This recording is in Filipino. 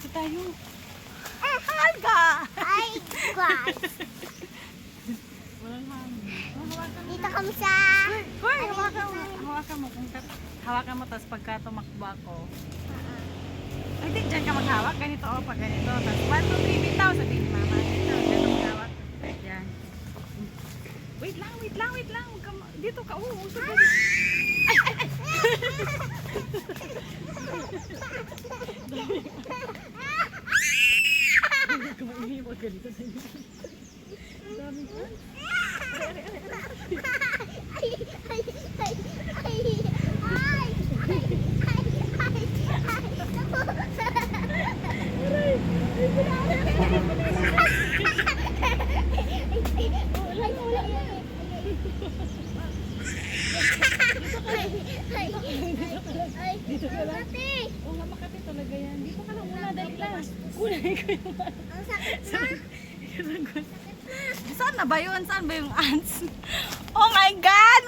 dito tayo. Halga! Ay, guys. Walang hangin. Oh, hawakan mo. Dito kami sa... Hoy, hawakan mo. Hawakan mo. Kung hawakan mo, tapos pagka tumakbo ako. Ay, di, dyan ka maghawak. Ganito, oh, pag ganito. Tapos, 1, 2, 3, bitaw. Sabihin ni mama. Ganito, ganito maghawak. Yan. Wait lang, wait lang, wait lang. Huwag ka ma- dito ka. Oo, usog ka. Kumain mo ganito sa inyo. Dami ka. Ulay. Ay, ay, ay, Dito ka lang. Oo Makati talaga yan. Dito ka lang lang. Sakit na. Saan na ba yun? Saan ba yung ants? Oh my God!